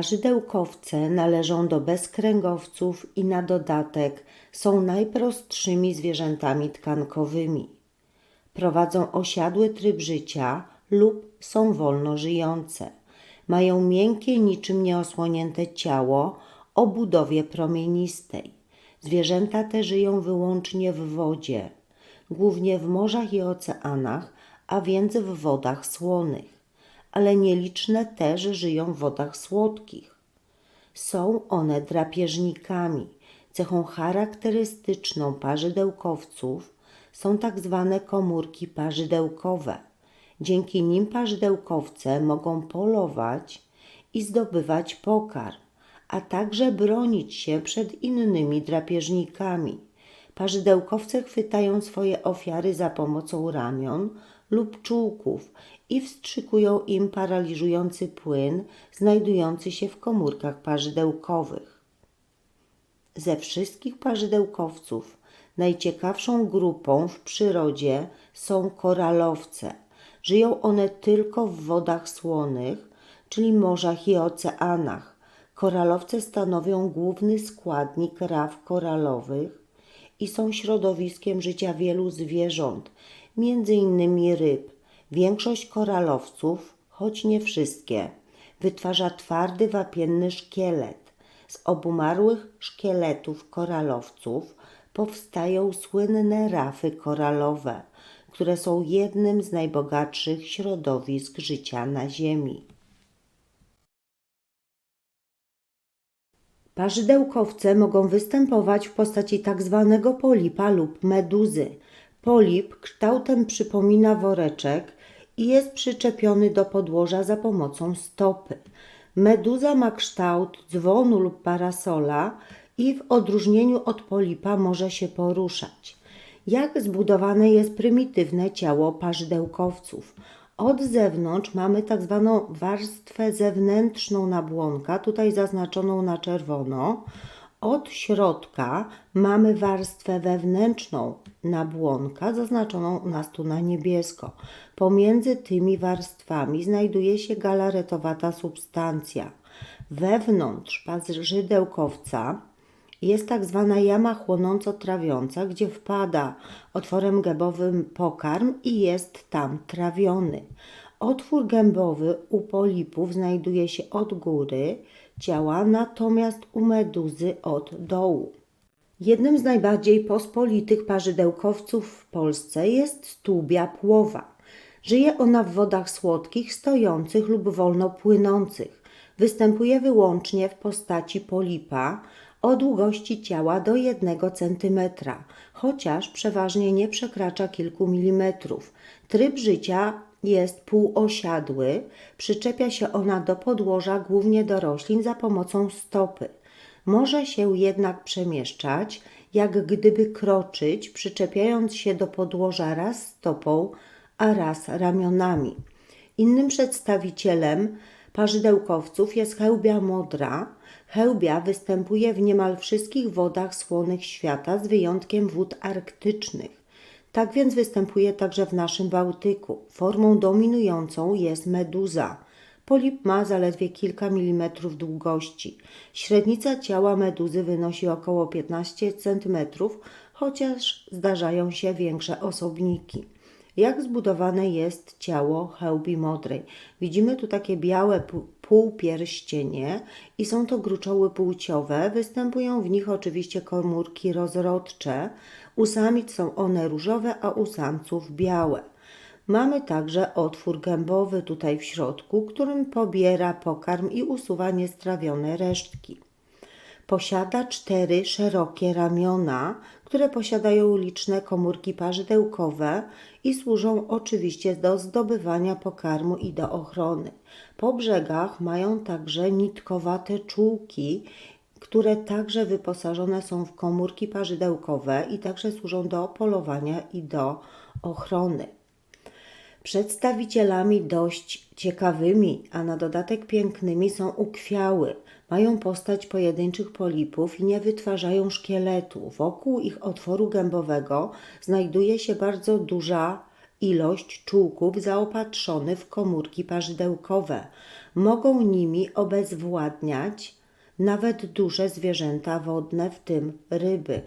Parzydełkowce należą do bezkręgowców i na dodatek są najprostszymi zwierzętami tkankowymi. Prowadzą osiadły tryb życia lub są wolno żyjące. Mają miękkie, niczym nieosłonięte ciało o budowie promienistej. Zwierzęta te żyją wyłącznie w wodzie, głównie w morzach i oceanach, a więc w wodach słonych, ale nieliczne też żyją w wodach słodkich. Są one drapieżnikami. Cechą charakterystyczną parzydełkowców są tak zwane komórki parzydełkowe. Dzięki nim parzydełkowce mogą polować i zdobywać pokarm, a także bronić się przed innymi drapieżnikami. Parzydełkowce chwytają swoje ofiary za pomocą ramion lub czułków i wstrzykują im paraliżujący płyn znajdujący się w komórkach parzydełkowych. Ze wszystkich parzydełkowców najciekawszą grupą w przyrodzie są koralowce. Żyją one tylko w wodach słonych, czyli morzach i oceanach. Koralowce stanowią główny składnik raw koralowych i są środowiskiem życia wielu zwierząt, między innymi ryb. Większość koralowców, choć nie wszystkie, wytwarza twardy wapienny szkielet. Z obumarłych szkieletów koralowców powstają słynne rafy koralowe, które są jednym z najbogatszych środowisk życia na Ziemi. Parzydełkowce mogą występować w postaci tak zwanego polipa lub meduzy. Polip kształtem przypomina woreczek i jest przyczepiony do podłoża za pomocą stopy. Meduza ma kształt dzwonu lub parasola i w odróżnieniu od polipa może się poruszać. Jak zbudowane jest prymitywne ciało parzydełkowców? Od zewnątrz mamy tak zwaną warstwę zewnętrzną nabłonka, tutaj zaznaczoną na czerwono. Od środka mamy warstwę wewnętrzną nabłonka, zaznaczoną u nas tu na niebiesko. Pomiędzy tymi warstwami znajduje się galaretowata substancja. Wewnątrz parzydełkowca jest tak zwana jama chłonąco-trawiąca, gdzie wpada otworem gębowym pokarm i jest tam trawiony. Otwór gębowy u polipów znajduje się od góry ciała, natomiast u meduzy od dołu. Jednym z najbardziej pospolitych parzydełkowców w Polsce jest stłubia płowa. Żyje ona w wodach słodkich, stojących lub wolno płynących. Występuje wyłącznie w postaci polipa, o długości ciała do 1 cm, chociaż przeważnie nie przekracza kilku milimetrów. Tryb życia jest półosiadły, przyczepia się ona do podłoża, głównie do roślin, za pomocą stopy. Może się jednak przemieszczać, jak gdyby kroczyć, przyczepiając się do podłoża raz stopą, a raz ramionami. Innym przedstawicielem parzydełkowców jest chełbia modra. Chełbia występuje w niemal wszystkich wodach słonych świata, z wyjątkiem wód arktycznych. Tak więc występuje także w naszym Bałtyku. Formą dominującą jest meduza. Polip ma zaledwie kilka milimetrów długości. Średnica ciała meduzy wynosi około 15 cm, chociaż zdarzają się większe osobniki jak zbudowane jest ciało chełbi modrej. Widzimy tu takie białe półpierścienie i są to gruczoły płciowe. Występują w nich oczywiście komórki rozrodcze. U samic są one różowe, a u samców białe. Mamy także otwór gębowy tutaj w środku, którym pobiera pokarm i usuwa niestrawione resztki. Posiada cztery szerokie ramiona, które posiadają liczne komórki parzydełkowe i służą oczywiście do zdobywania pokarmu i do ochrony. Po brzegach mają także nitkowate czułki, które także wyposażone są w komórki parzydełkowe i także służą do polowania i do ochrony. Przedstawicielami dość ciekawymi, a na dodatek pięknymi są ukwiały. Mają postać pojedynczych polipów i nie wytwarzają szkieletu. Wokół ich otworu gębowego znajduje się bardzo duża ilość czółków zaopatrzonych w komórki parzydełkowe. mogą nimi obezwładniać nawet duże zwierzęta wodne, w tym ryby.